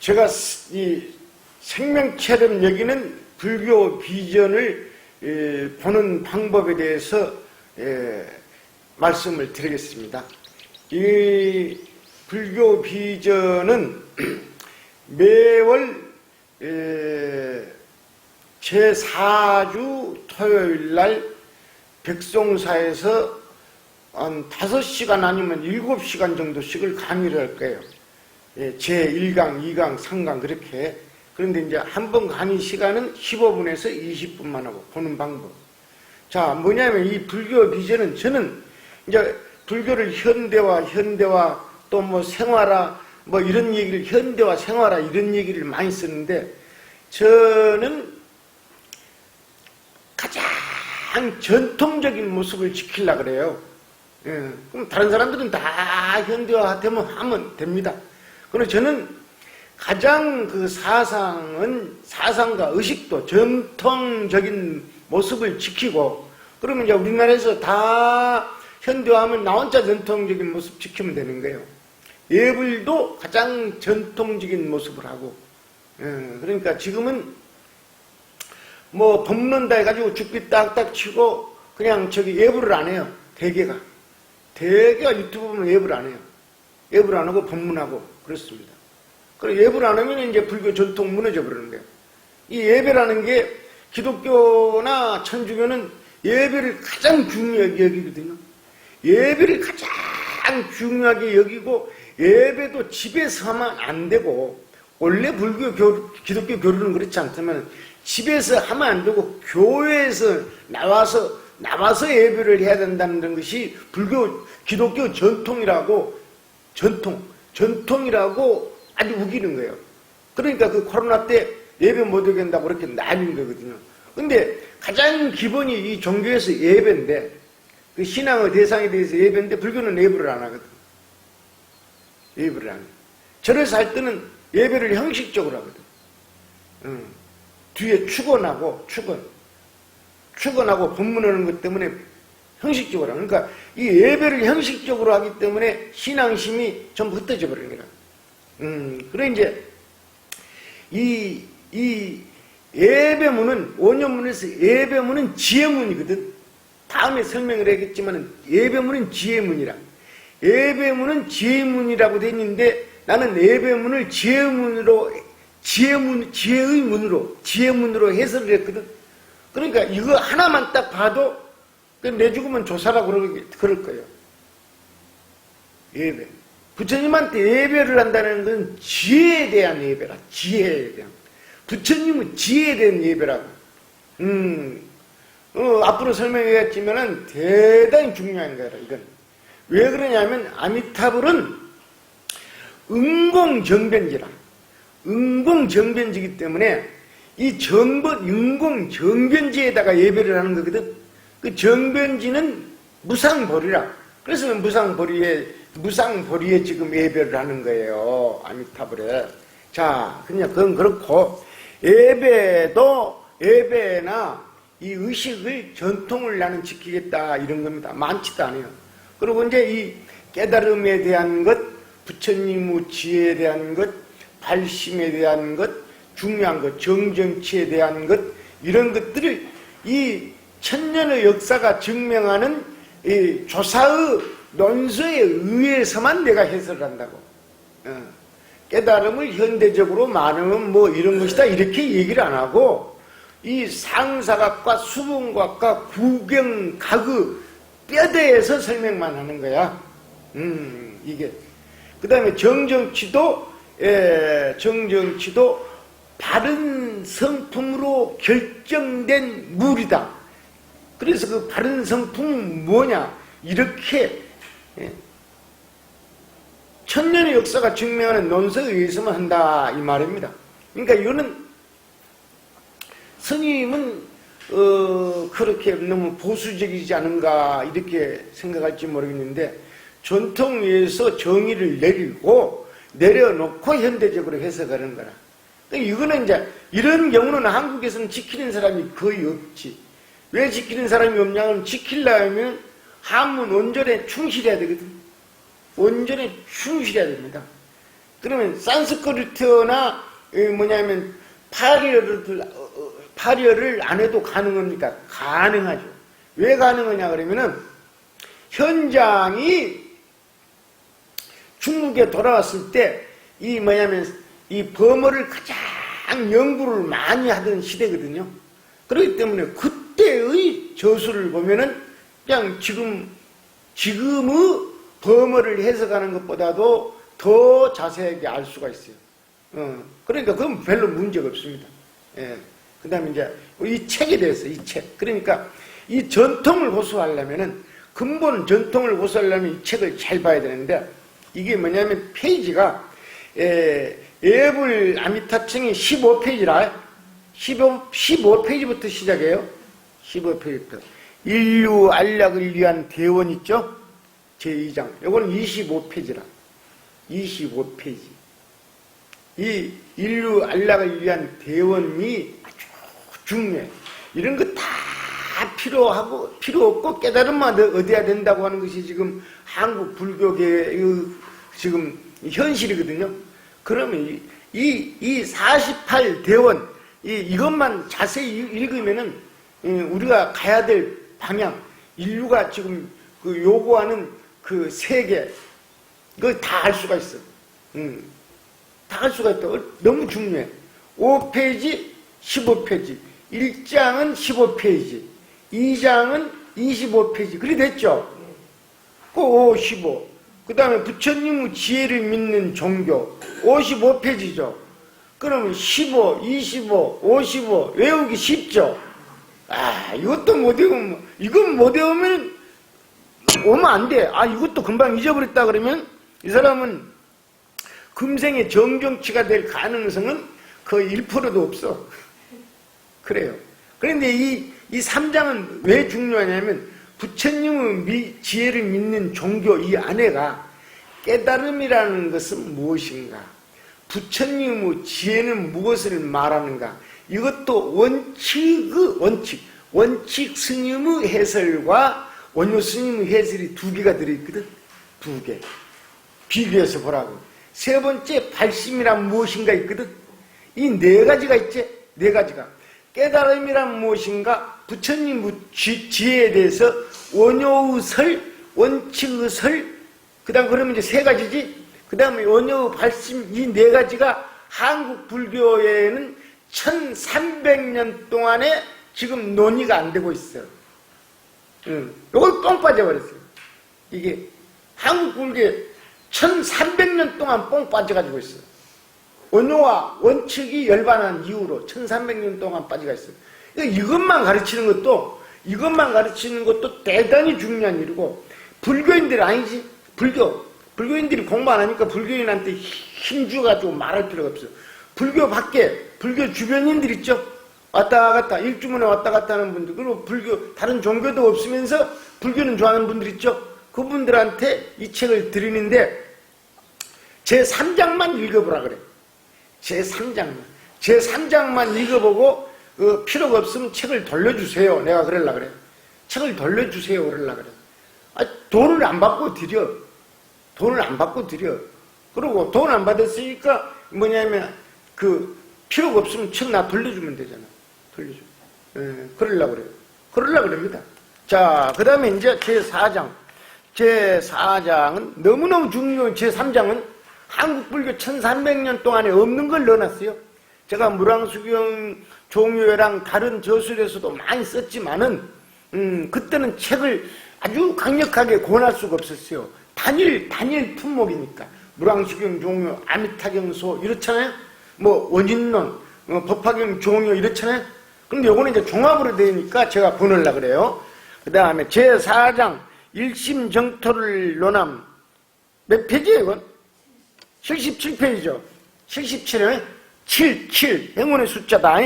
이 제가 이 생명체험 여기는 불교 비전을 에, 보는 방법에 대해서 에, 말씀을 드리겠습니다. 이 불교 비전은 매월 에, 제4주 토요일 날 백송사에서 한 5시간 아니면 7시간 정도씩을 강의를 할 거예요. 예, 제1강, 2강, 3강 그렇게. 그런데 이제 한 번 강의 시간은 15분에서 20분만 하고 보는 방법. 자, 뭐냐면 이 불교 비전은 저는 이제 불교를 현대화, 현대화 또 뭐 생활화 뭐 이런 얘기를 현대화, 생활화 이런 얘기를 많이 쓰는데 저는 가장 전통적인 모습을 지키려고 그래요. 예, 그럼 다른 사람들은 다 현대화 되면 하면 됩니다. 그러나 저는 가장 그 사상은 사상과 의식도 전통적인 모습을 지키고 그러면 이제 우리나라에서 다 현대화하면 나 혼자 전통적인 모습 지키면 되는 거예요. 예불도 가장 전통적인 모습을 하고 예, 그러니까 지금은 뭐 법문다 해가지고 죽비 딱딱 치고 그냥 저기 예불을 안 해요. 대개가 대개가 유튜브 보면 예불 안 해요. 예불 안 하고 법문하고 그렇습니다. 그리고 예불 안 하면 이제 불교 전통 무너져 버리는 거예요. 이 예배라는 게 기독교나 천주교는 예배를 가장 중요하게 여기거든요. 예배를 가장 중요하게 여기고 예배도 집에서 하면 안 되고 원래 불교 교, 기독교 교류는 그렇지 않다면 집에서 하면 안 되고 교회에서 나와서 나와서 예배를 해야 된다는 것이 불교 기독교 전통이라고 전통 전통이라고 아주 우기는 거예요. 그러니까 그 코로나 때 예배 못 오게 한다고 그렇게 난린 거거든요. 근데 가장 기본이 이 종교에서 예배인데 그 신앙의 대상에 대해서 예배인데 불교는 예배를 안 하거든. 예배를 안 해. 절을 살 때는 예배를 형식적으로 하거든. 응. 뒤에 축원하고 축원. 축원하고 법문하는 것 때문에 형식적으로 하는 그러니까 이 예배를 형식적으로 하기 때문에 신앙심이 전부 흩어져 버리는 거야. 음, 그래 이제 이, 이 예배문은 원년문에서 예배문은 지혜문이거든. 다음에 설명을 하겠지만 예배문은 지혜문이라. 예배문은 지혜문이라고 돼 있는데 나는 예배문을 지혜문으로 지혜문 지혜의 문으로 지혜문으로 해석을 했거든. 그러니까 이거 하나만 딱 봐도 내 죽으면 조사라고 그럴, 그럴 거예요. 예배. 부처님한테 예배를 한다는 건 지혜에 대한 예배라. 지혜에 대한. 부처님은 지혜에 대한 예배라고. 음, 어, 앞으로 설명하겠지만은 대단히 중요한 거야, 이건. 왜 그러냐면 아미타불은 응공정변지라. 응공정변지기 때문에 이 정법, 응공정변지에다가 예배를 하는 거거든. 그 정변지는 무상벌이라. 그래서 무상벌이에, 무상벌이에 지금 예배를 하는 거예요. 아미타불에. 자, 그냥 그건 그렇고, 예배도, 예배나 이 의식을 전통을 나는 지키겠다, 이런 겁니다. 많지도 않아요. 그리고 이제 이 깨달음에 대한 것, 부처님의 지혜에 대한 것, 발심에 대한 것, 중요한 것, 정정치에 대한 것, 이런 것들을 이 천년의 역사가 증명하는 이 조사의 논서에 의해서만 내가 해설을 한다고. 어. 깨달음을 현대적으로 말하면 뭐 이런 것이다 이렇게 얘기를 안 하고 이 상사각과 수분각과 구경각의 뼈대에서 설명만 하는 거야. 음, 이게. 그 다음에 정정치도, 예, 정정치도 바른 성품으로 결정된 물이다. 그래서 그 바른 성품은 뭐냐? 이렇게, 예, 천년의 역사가 증명하는 논서에 의해서만 한다. 이 말입니다. 그러니까 이거는 스님은 어, 그렇게 너무 보수적이지 않은가 이렇게 생각할지 모르겠는데 전통위에서 정의를 내리고 내려놓고 현대적으로 해석하는 거라. 그러니까 이거는 이제 이런 경우는 한국에서는 지키는 사람이 거의 없지. 왜 지키는 사람이 없냐면 지키려면 한문 원전에 충실해야 되거든. 원전에 충실해야 됩니다. 그러면 산스크리트나 이 뭐냐면 파리어를 파리어를 안 해도 가능합니까? 가능하죠. 왜 가능하냐 그러면은 현장이 중국에 돌아왔을 때 이 뭐냐면 이 범어를 가장 연구를 많이 하던 시대거든요. 그렇기 때문에 그 때의 저수를 보면은 그냥 지금 지금의 범어를 해석하는 것보다도 더 자세하게 알 수가 있어요. 어, 그러니까 그건 별로 문제가 없습니다. 예. 그 다음에 이제 이 책에 대해서 이 책. 그러니까 이 전통을 호소하려면은 근본 전통을 호소하려면 이 책을 잘 봐야 되는데 이게 뭐냐면 페이지가 예, 예불 아미타청이 15페이지라 15, 15페이지부터 시작해요. 15페이지부터. 인류 안락을 위한 대원 있죠? 제2장. 요거는 25페이지라. 25페이지. 이 인류 안락을 위한 대원이 아주 중요해. 이런 거 다 필요하고, 필요 없고 깨달음만 얻- 얻어야 된다고 하는 것이 지금 한국 불교계의 지금 현실이거든요. 그러면 이, 이, 이 48대원, 이, 이것만 자세히 읽으면은, 이, 우리가 가야 될 방향, 인류가 지금 그 요구하는 그 세계, 이걸 다 알 수가 있어. 음. 다알 수가 있다. 어, 너무 중요해. 5페이지, 15페이지. 1장은 15페이지. 2장은 25페이지. 그리 됐죠? 그 55. 그 다음에 부처님의 지혜를 믿는 종교. 55페이지죠. 그러면 15, 25, 55. 외우기 쉽죠? 아, 이것도 못 외우면, 이건 못 외우면 오면 안 돼. 아, 이것도 금방 잊어버렸다 그러면 이 사람은 금생의 정정치가 될 가능성은 거의 1%도 없어. 그래요. 그런데 이, 이 3장은 왜 중요하냐면 부처님의 미- 지혜를 믿는 종교 이 안에가 깨달음이라는 것은 무엇인가? 부처님의 지혜는 무엇을 말하는가? 이것도 원칙의 원칙, 원칙 스님의 해설과 원효 스님의 해설이 두 개가 들어있거든. 두 개. 비교해서 보라고. 세 번째 발심이란 무엇인가 있거든. 이 네 가지가 있지. 네 가지가. 깨달음이란 무엇인가? 부처님의 지, 지혜에 대해서 원효의 설, 원칙의 설, 그 다음 그러면 이제 세 가지지. 그 다음에 원효의 발심 이 네 가지가 한국 불교에는 1300년 동안에 지금 논의가 안 되고 있어요. 응. 요걸 뻥 빠져버렸어요. 이게 한국 불교에 1300년 동안 뻥 빠져가지고 있어요. 원효와 원칙이 열반한 이후로 1300년 동안 빠져가 있어요. 이것만 가르치는 것도, 이것만 가르치는 것도 대단히 중요한 일이고, 불교인들 아니지? 불교. 불교인들이 공부 안 하니까 불교인한테 힘 주가지고 말할 필요가 없어요. 불교 밖에, 불교 주변인들 있죠? 왔다 갔다, 일주문에 왔다 갔다 하는 분들, 그리고 불교, 다른 종교도 없으면서 불교는 좋아하는 분들 있죠? 그분들한테 이 책을 드리는데, 제 3장만 읽어보라 그래. 제 3장만. 제 3장만 읽어보고, 어, 필요가 없으면 책을 돌려주세요. 내가 그럴라 그래. 책을 돌려주세요. 그럴라 그래. 아, 돈을 안 받고 드려. 돈을 안 받고 드려. 그리고 돈 안 받았으니까 뭐냐면, 그, 필요가 없으면 책나 돌려주면 되잖아. 돌려줘. 예, 그럴라 그래요. 그럴라 그럽니다. 자, 그 다음에 이제 제 4장. 제 4장은 너무너무 중요한 제 3장은 한국 불교 1300년 동안에 없는 걸 넣어놨어요. 제가 무랑수경 종료회랑 다른 저술에서도 많이 썼지만은, 음, 그때는 책을 아주 강력하게 권할 수가 없었어요. 단일, 단일 품목이니까. 무랑수경 종료, 아미타경소, 이렇잖아요? 뭐, 원인론, 어, 법화경 종료, 이렇잖아요? 근데 요거는 이제 종합으로 되니까 제가 보내려 그래요. 그 다음에 제4장, 일심정토를 논함. 몇 페이지예요, 이건? 77페이지죠. 77에 77. 행운의 숫자다.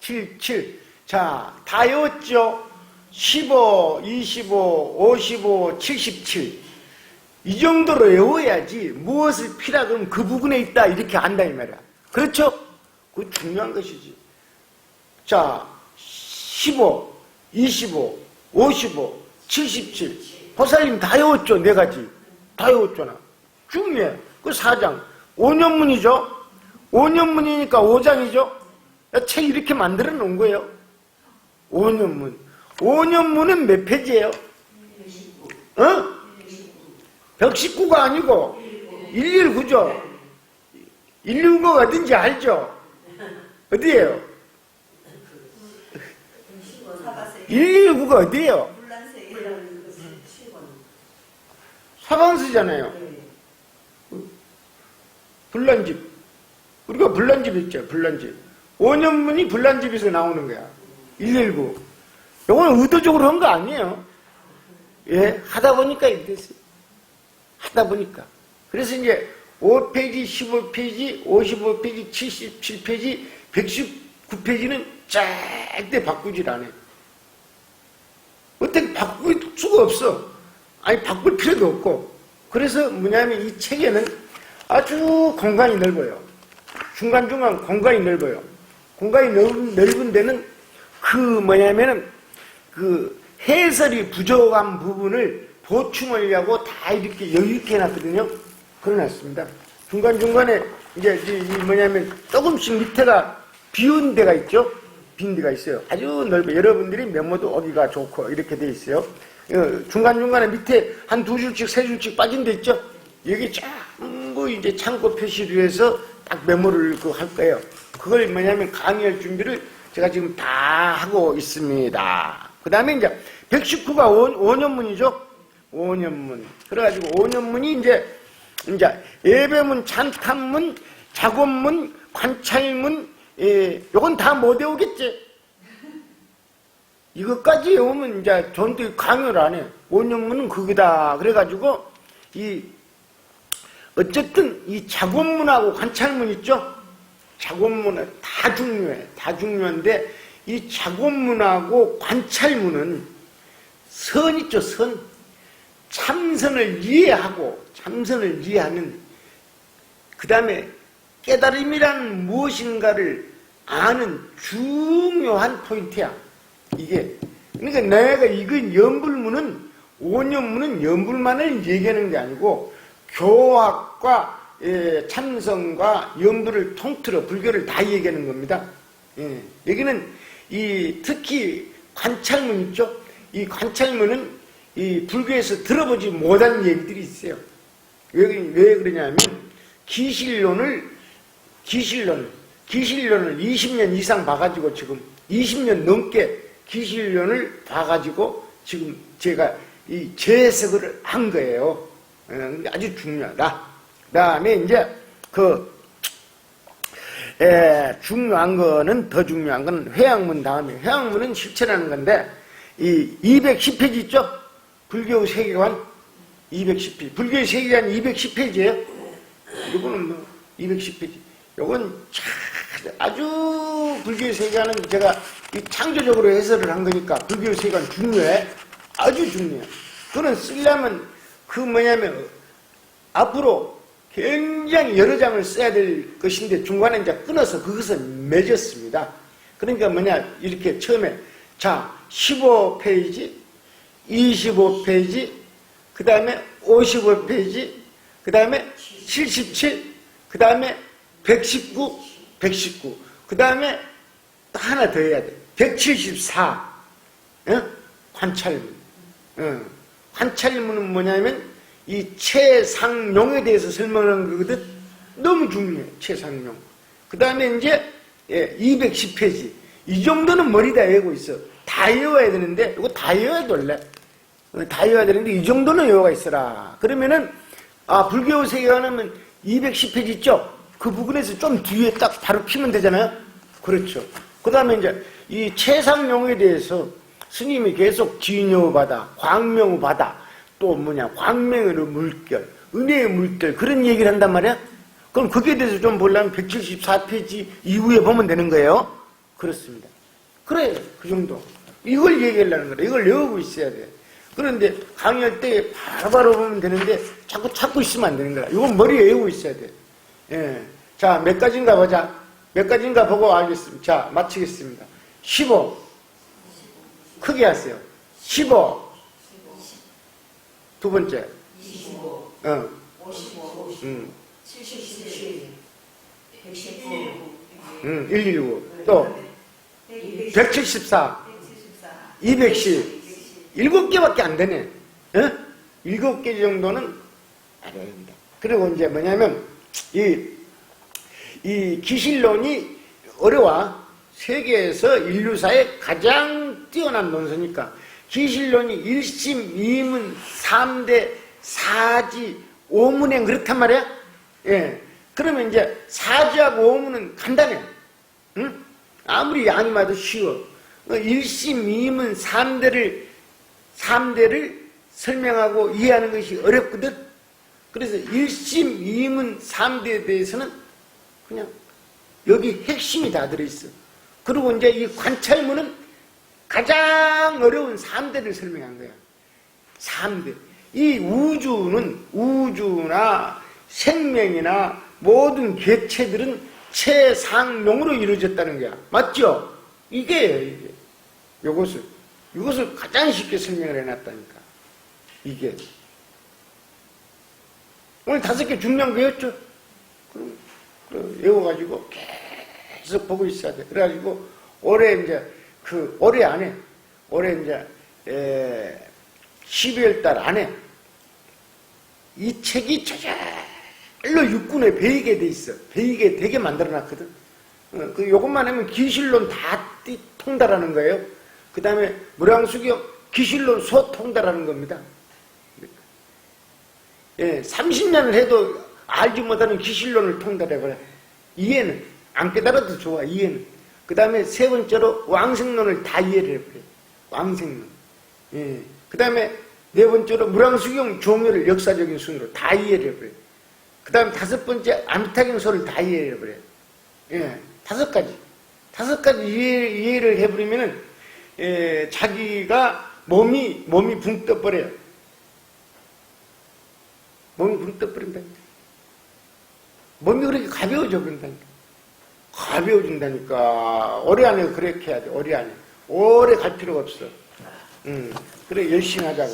77. 자, 다 외웠죠? 15, 25, 55, 77. 이 정도로 외워야지 무엇을 그러면 그 부분에 있다 이렇게 안다 이 말이야. 그렇죠? 그 중요한 것이지. 자, 15, 25, 55, 77. 보살님 다 외웠죠? 네 가지. 다 외웠잖아. 중요해. 그 사장. 5년문이죠. 5년문이니까 5장이죠. 책 이렇게 만들어 놓은 거예요. 5년문. 5년문은 몇 페이지예요? 어? 119가 아니고 119죠. 119가 어딘지 알죠? 어디예요? 119가 어디예요? 사방수잖아요. 불난집. 우리가 불난집 있죠, 불난집. 5년문이 불난집에서 나오는 거야. 119. 이건 의도적으로 한 거 아니에요. 예, 하다 보니까 이렇게 됐어요. 하다 보니까. 그래서 이제 5페이지, 15페이지, 55페이지, 77페이지, 119페이지는 절대 바꾸질 않아요. 어떻게 바꿀 수가 없어. 아니, 바꿀 필요도 없고. 그래서 뭐냐면 이 책에는 아주 공간이 넓어요. 중간중간 공간이 넓어요. 공간이 넓은, 넓은 데는 그 뭐냐면은 그 해설이 부족한 부분을 보충하려고 다 이렇게 여유있게 해놨거든요. 그래놨습니다. 중간중간에 이제 이 뭐냐면 조금씩 밑에가 비운 데가 있죠. 빈 데가 있어요. 아주 넓어. 여러분들이 메모도 오기가 좋고 이렇게 돼 있어요. 어, 중간중간에 밑에 한 두 줄씩, 세 줄씩 빠진 데 있죠. 여기 전부 이제 창고 표시를 해서 딱 메모를 그 할 거예요. 그걸 뭐냐면 강의할 준비를 제가 지금 다 하고 있습니다. 그 다음에 이제 119가 5, 년문이죠 5년문. 그래가지고 5년문이 이제, 이제 예배문, 찬탄문, 작업문, 관찰문, 예, 요건 다 못 외우겠지. 이것까지 외우면 이제 전도 강요를 안 해. 5년문은 그거다. 그래가지고 이 어쨌든 이 작업문하고 관찰문 있죠? 작업문은 다 중요해. 다 중요한데 이 작업문하고 관찰문은 선 있죠, 선. 참선을 이해하고 참선을 이해하는 그 다음에 깨달음이란 무엇인가를 아는 중요한 포인트야. 이게. 그러니까 내가 이건 연불문은 오년문은 연불만을 얘기하는 게 아니고 교학과 예, 참선과 연불을 통틀어 불교를 다 얘기하는 겁니다. 예, 여기는 이 특히 관찰문 있죠. 이 관찰문은 이 불교에서 들어보지 못한 얘기들이 있어요. 왜, 왜 그러냐면 기실론을 기실론 기실론을 20년 이상 봐가지고 지금 20년 넘게 기실론을 봐가지고 지금 제가 이 재해석을 한 거예요. 어, 아주 중요하다. 그 다음에 이제 그 에, 중요한 거는 더 중요한 건 회양문 다음에 회양문은 실체라는 건데 이 210페이지 있죠? 불교 세계관 210페이지 불교의 세계관 210페이지예요. 이거는 뭐 210페이지. 요건 참 아주 불교의 세계관은 제가 이 창조적으로 해설을 한 거니까 불교의 세계관 중요해. 아주 중요해. 그거는 쓰려면 그 뭐냐면 앞으로 굉장히 여러 장을 써야 될 것인데 중간에 이제 끊어서 그것을 맺었습니다. 그러니까 뭐냐 이렇게 처음에 자 15페이지, 25페이지, 그 다음에 55페이지, 그 다음에 77, 그 다음에 119, 119, 그 다음에 또 하나 더 해야 돼. 174, 어? 관찰문. 어. 관찰문은 뭐냐면 이 최상용에 대해서 설명하는 거거든. 너무 중요해, 최상용. 그 다음에 이제 예, 210페이지. 이 정도는 머리 다 외우고 있어. 다 외워야 되는데, 이거 다 외워야 돼, 원래. 어, 다 외워야 되는데, 이 정도는 외워가 있어라. 그러면은, 아, 불교 세계관하면 210페이지 있죠? 그 부분에서 좀 뒤에 딱 바로 피면 되잖아요? 그렇죠. 그 다음에 이제 이 최상용에 대해서 스님이 계속 진여받아, 광명받아, 또 뭐냐, 광명의 물결, 은혜의 물결, 그런 얘기를 한단 말이야? 그럼 거기에 대해서 좀 보려면 174페이지 이후에 보면 되는 거예요? 그렇습니다. 그래, 그 정도. 이걸 얘기하려는 거야. 이걸 외우고 있어야 돼. 그런데 강의할 때 바로바로 보면 되는데 자꾸 찾고 있으면 안 되는 거야. 이건 머리에 외우고 있어야 돼. 예. 자, 몇 가지인가 보자. 몇 가지인가 보고 알겠습니다. 자, 마치겠습니다. 15. 크게 하세요. 15. 두 번째. 25, 어, 55, 음. 77, 119, 음, 119. 또 174, 210. 일곱 개밖에 안 되네. 어? 일곱 개 정도는 알아야 된다. 그리고 이제 뭐냐면, 이, 이 기실론이 어려워. 세계에서 인류사의 가장 뛰어난 논서니까. 기실론이 1심, 2문, 3대, 4지, 5문행 그렇단 말이야? 예. 그러면 이제 4지하고 5문은 간단해. 응? 아무리 양이 많아도 쉬워. 1심, 2문, 3대를 3대를 설명하고 이해하는 것이 어렵거든. 그래서 1심, 2문, 3대에 대해서는 그냥 여기 핵심이 다 들어있어. 그리고 이제 이 관찰문은 가장 어려운 3대를 설명한 거야. 3대. 이 우주는 우주나 생명이나 모든 개체들은 최상용으로 이루어졌다는 거야. 맞죠? 이게 이게. 요것을 이것을 가장 쉽게 설명을 해놨다니까. 이게 오늘 다섯 개 중요한 거였죠. 그럼, 그럼 외워가지고 계속 보고 있어야 돼. 그래가지고 올해 이제 그 올해 안에 올해 이제 에, 12월 달 안에 이 책이 저절로 육군에 배이게 돼 있어. 배이게 되게 만들어 놨거든. 어, 그 요것만 하면 기실론 다 띠- 통달하는 거예요. 그 다음에 무량수경 기실론 소통달하는 겁니다. 예, 30년을 해도 알지 못하는 기실론을 통달해버려. 이해는 안 깨달아도 좋아. 이해는. 그 다음에 세 번째로 왕생론을 다 이해를 해버려. 왕생론. 예. 그 다음에 네 번째로 무량수경 종교를 역사적인 순으로 다 이해를 해버려. 그 다음 다섯 번째 아미타경서를 다 이해를 해버려. 예, 다섯 가지. 다섯 가지 이해, 이해를 해버리면은, 예, 자기가 몸이, 몸이 붕 떠버려요. 몸이 붕 떠버린다니까. 몸이 그렇게 가벼워져 버린다니까. 가벼워진다니까. 올해 안에 그렇게 해야 돼, 올해 안에. 오래 갈 필요가 없어. 음, 그래, 열심히 하자고.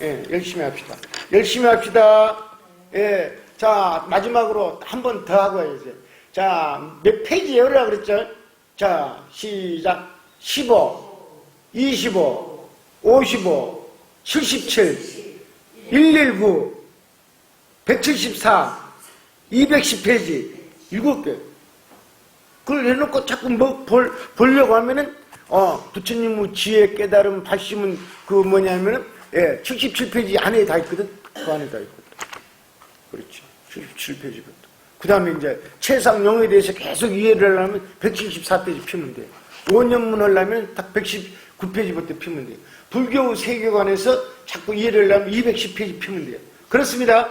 예, 열심히 합시다. 열심히 합시다. 예, 자, 마지막으로 한 번 더 하고 해야지. 자, 몇 페이지 열으라 그랬죠? 자, 시작. 15, 25, 55, 77, 119, 174, 210페이지, 7개. 그걸 해놓고 자꾸 뭐 볼, 보려고 하면은, 어, 부처님의 지혜, 깨달음, 발심은 그 뭐냐면은, 예, 77페이지 안에 다 있거든? 그 안에 다 있거든. 그렇죠. 77페이지부터. 그 다음에 이제 최상용에 대해서 계속 이해를 하려면 174페이지 피면 돼요. 원년문 하려면 딱 119페이지부터 피면 돼요. 불교 세계관에서 자꾸 이해를 하려면 210페이지 피면 돼요. 그렇습니다.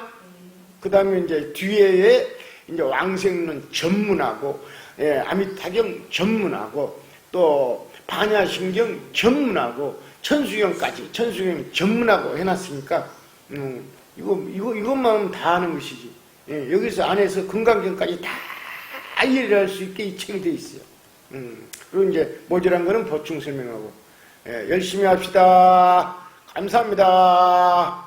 그 다음에 이제 뒤에 이제 왕생론 전문하고, 예, 아미타경 전문하고, 또 반야신경 전문하고, 천수경까지, 천수경 전문하고 해놨으니까, 음, 이거, 이거, 이것만 하면 다 하는 것이지. 예, 여기서 안에서 건강경까지 다 이해를 할 수 있게 이 책이 돼 있어요. 음, 그리고 이제 모자란 거는 보충 설명하고, 예, 열심히 합시다. 감사합니다.